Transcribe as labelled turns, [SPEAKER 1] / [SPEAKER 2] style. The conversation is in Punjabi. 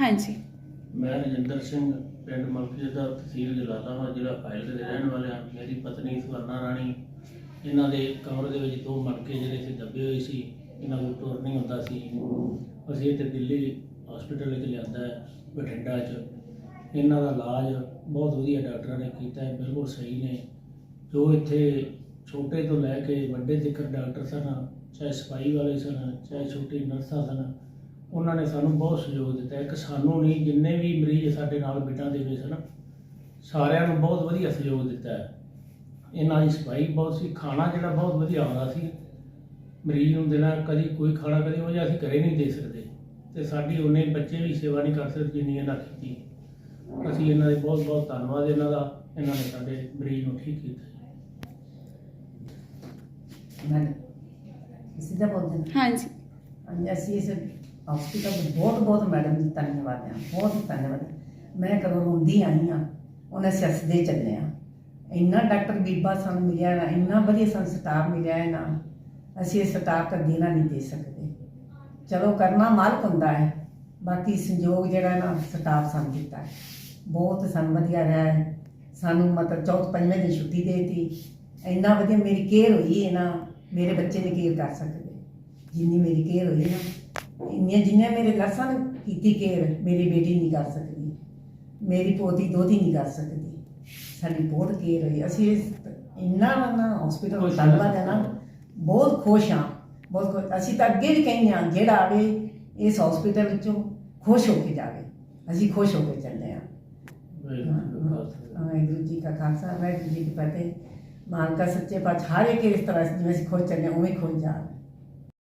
[SPEAKER 1] ਹਾਂਜੀ।
[SPEAKER 2] ਮੈਂ ਰਜਿੰਦਰ ਸਿੰਘ, ਪਿੰਡ ਮਲਕੀ ਦਾ ਤਹਿਸੀਲ ਜਲਾਲਾਬਾਦ ਜਿਹੜਾ ਫਾਇਲ ਦੇ ਰਹਿਣ ਵਾਲੇ ਹਾਂ। ਮੇਰੀ ਪਤਨੀ ਸਵਰਨਾ ਰਾਣੀ, ਇਹਨਾਂ ਦੇ ਕਮਰੇ ਦੇ ਵਿੱਚ ਦੋ ਮਣਕੇ ਜਿਹੜੇ ਸੀ ਦੱਬੇ ਹੋਏ ਸੀ, ਇਹਨਾਂ ਨੂੰ ਟੁਰ ਨਹੀਂ ਹੁੰਦਾ ਸੀ। ਅਸੀਂ ਇੱਥੇ ਦਿੱਲੀ ਹਸਪੀਟਲ ਵਿੱਚ ਲਿਆਂਦਾ ਹੈ, ਬਠਿੰਡਾ 'ਚ। ਇਹਨਾਂ ਦਾ ਇਲਾਜ ਬਹੁਤ ਵਧੀਆ ਡਾਕਟਰਾਂ ਨੇ ਕੀਤਾ ਹੈ, ਬਿਲਕੁਲ ਸਹੀ ਨੇ। ਜੋ ਇੱਥੇ ਛੋਟੇ ਤੋਂ ਲੈ ਕੇ ਵੱਡੇ ਤੱਕ ਡਾਕਟਰ ਸਨ, ਚਾਹੇ ਸਫ਼ਾਈ ਵਾਲੇ ਸਨ, ਚਾਹੇ ਛੋਟੇ ਨਰਸਾਂ ਸਨ ਉਹਨਾਂ ਨੇ ਸਾਨੂੰ ਬਹੁਤ ਸਹਿਯੋਗ ਦਿੱਤਾ। ਇੱਕ ਸਾਨੂੰ ਨਹੀਂ ਜਿੰਨੇ ਵੀ ਮਰੀਜ਼ ਸਾਡੇ ਨਾਲ ਬਿਟਾਂ ਦੇ ਵਿੱਚ ਸਨ ਸਾਰਿਆਂ ਨੂੰ ਬਹੁਤ ਵਧੀਆ ਸਹਿਯੋਗ ਦਿੱਤਾ ਹੈ। ਇਹਨਾਂ ਦੀ ਸਫ਼ਾਈ ਬਹੁਤ ਸੀ ਖਾਣਾ ਜਿਹੜਾ ਬਹੁਤ ਵਧੀਆ ਆਉਂਦਾ ਸੀ ਮਰੀਜ਼ ਨੂੰ ਦੇਣਾ ਕਦੀ ਕੋਈ ਖਾਣਾ ਕਦੀ ਉਹ ਜਿਹਾ ਅਸੀਂ ਘਰੇ ਨਹੀਂ ਦੇ ਸਕਦੇ। ਤੇ ਸਾਡੀ ਉਹਨੇ ਬੱਚੇ ਵੀ ਸੇਵਾ ਨਹੀਂ ਕਰ ਸਕਦੇ ਜਿੰਨੀ ਇਹਨਾਂ ਕੀਤੀ। ਅਸੀਂ ਇਹਨਾਂ ਦੇ ਬਹੁਤ ਬਹੁਤ ਧੰਨਵਾਦ ਇਹਨਾਂ ਦਾ ਇਹਨਾਂ ਨੇ ਸਾਡੇ ਮਰੀਜ਼ ਨੂੰ ਠੀਕ ਕੀਤਾ।
[SPEAKER 3] ਮੈਡਮ ਸਿੱਧਾ
[SPEAKER 1] ਹਾਂਜੀ।
[SPEAKER 3] ਹਾਂਜੀ ਅਸੀਂ ਇਸ ਹਸਪੀਟਲ ਦੇ ਬਹੁਤ ਬਹੁਤ ਮੈਡਮ ਜੀ ਧੰਨਵਾਦ ਹਾਂ ਬਹੁਤ ਧੰਨਵਾਦ। ਮੈਂ ਕਦੋਂ ਰੋਂਦੀ ਆਈ ਹਾਂ ਉਹਨਾਂ ਸੱਸਦੇ ਚੱਲੇ ਆ। ਇੰਨਾ ਡਾਕਟਰ ਬੀਬਾ ਸਾਨੂੰ ਮਿਲਿਆ ਨਾ, ਇੰਨਾ ਵਧੀਆ ਸਾਨੂੰ ਸਟਾਫ ਮਿਲਿਆ ਹੈ ਨਾ, ਅਸੀਂ ਇਹ ਸਟਾਫ ਦਾ ਦੇਣਾ ਨਹੀਂ ਦੇ ਸਕਦੇ। ਚਲੋ ਕਰਨਾ ਮਾਲਕ ਹੁੰਦਾ ਹੈ, ਬਾਕੀ ਸੰਯੋਗ ਜਿਹੜਾ ਨਾ ਸਟਾਫ ਸਾਨੂੰ ਦਿੱਤਾ ਹੈ। ਬਹੁਤ ਸਾਨੂੰ ਵਧੀਆ ਰਿਹਾ ਹੈ, ਸਾਨੂੰ ਮਤਲਬ ਚੌਥ ਪੰਜਵੇਂ ਦਿਨ ਛੁੱਟੀ ਦੇ ਦਿੱਤੀ। ਇੰਨਾ ਵਧੀਆ ਮੇਰੀ ਕੇਅਰ ਹੋਈ ਹੈ ਨਾ, ਮੇਰੇ ਬੱਚੇ ਨੇ ਕੇਅਰ ਕਰ ਸਕਦੇ। ਜਿੰਨੀ ਮੇਰੀ ਕੇਅਰ ਹੋਈ ਨਾ ਇੰਨੀਆਂ ਜਿੰਨੀਆਂ ਮੇਰੇ ਨਰਸਾਂ ਨੇ ਕੀਤੀ ਕੇਅਰ ਮੇਰੀ ਬੇਟੀ ਨਹੀਂ ਕਰ ਸਕਦੀ। ਮੇਰੀ ਪੋਤੀ ਦੋਤੀ ਨਹੀਂ ਕਰ ਸਕਦੀ। ਸਾਡੀ ਬਹੁਤ ਕੇਅਰ ਹੋਈ। ਅਸੀਂ ਇਸ ਇੰਨਾ ਨਾ ਹਸਪੀਟਲ
[SPEAKER 2] ਹਾਂ।
[SPEAKER 3] ਧੰਨਵਾਦ ਹੈ। ਨਾ ਬਹੁਤ ਖੁਸ਼ ਹਾਂ। ਬਹੁਤ ਖੁਸ਼ ਅਸੀਂ ਤਾਂ ਅੱਗੇ ਵੀ ਕਹਿੰਦੇ ਹਾਂ ਜਿਹੜਾ ਆਵੇ ਇਸ ਹਸਪੀਟਲ ਵਿੱਚੋਂ ਖੁਸ਼ ਹੋ ਕੇ ਜਾਵੇ। ਅਸੀਂ ਖੁਸ਼ ਹੋ ਕੇ ਚੱਲੇ ਹਾਂ।
[SPEAKER 2] ਵਾਹਿਗੁਰੂ ਜੀ ਕਾ ਖਾਲਸਾ।
[SPEAKER 3] ਵਾਹਿਗੁਰੂ ਜੀ ਕਾ ਫਤਿਹ। ਮਾਨਕਾ ਸੱਚੇ ਪਾਤਸ਼ਾਹ ਹਰ ਇੱਕ ਇਸ ਤਰ੍ਹਾਂ ਜਿਵੇਂ ਅਸੀਂ ਖੁਸ਼ ਚੱਲੇ ਹਾਂ, ਉਵੇਂ ਖੁਸ਼ ਜਾ